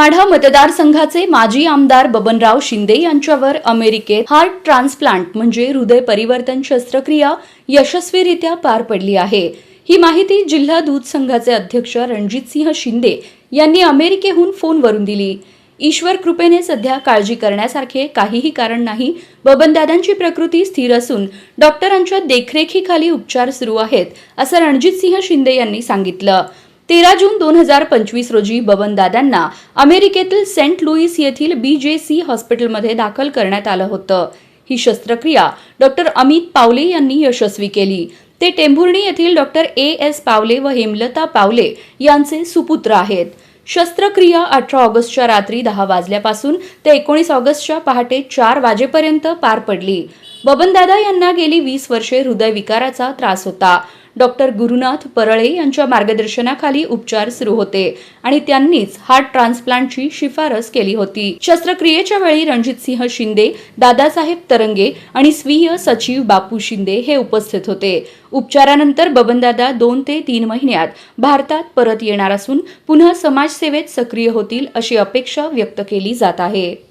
माढा मतदारसंघाचे माजी आमदार बबनराव शिंदे यांच्यावर अमेरिकेत हार्ट ट्रान्सप्लांट म्हणजे हृदय परिवर्तन शस्त्रक्रिया यशस्वीरित्या पार पडली आहे. ही माहिती जिल्हा दूध संघाचे अध्यक्ष रणजितसिंह शिंदे यांनी अमेरिकेहून फोनवरून दिली. ईश्वर कृपेने सध्या काळजी करण्यासारखे काहीही कारण नाही. बबनदादांची प्रकृती स्थिर असून डॉक्टरांच्या देखरेखीखाली उपचार सुरू आहेत असं रणजितसिंह शिंदे यांनी सांगितलं. तेरा जून दोन हजार पंचवीस रोजी बबनदादांना अमेरिकेतील सेंट लुईस येथील बी जे सी हॉस्पिटलमध्ये दाखल करण्यात आलं होतं. ही शस्त्रक्रिया डॉक्टर अमित पावले यांनी यशस्वी केली. ते टेंभुर्णी येथील डॉक्टर ए. एस. पावले व हेमलता पावले यांचे सुपुत्र आहेत. शस्त्रक्रिया अठरा ऑगस्टच्या रात्री दहा वाजल्यापासून ते एकोणीस ऑगस्टच्या पहाटे चार वाजेपर्यंत पार पडली. बबनदादा यांना गेली वीस वर्षे हृदयविकाराचा त्रास होता. डॉक्टर गुरुनाथ परळे यांच्या मार्गदर्शनाखाली उपचार सुरू होते आणि त्यांनीच हार्ट ट्रान्सप्लांटची शिफारस केली होती. शस्त्रक्रियेच्या वेळी रणजितसिंह शिंदे दादासाहेब तरंगे आणि स्वीय सचिव बापू शिंदे हे उपस्थित होते. उपचारानंतर बबनदादा दोन ते तीन महिन्यात भारतात परत येणार असून पुन्हा समाजसेवेत सक्रिय होतील अशी अपेक्षा व्यक्त केली जात आहे.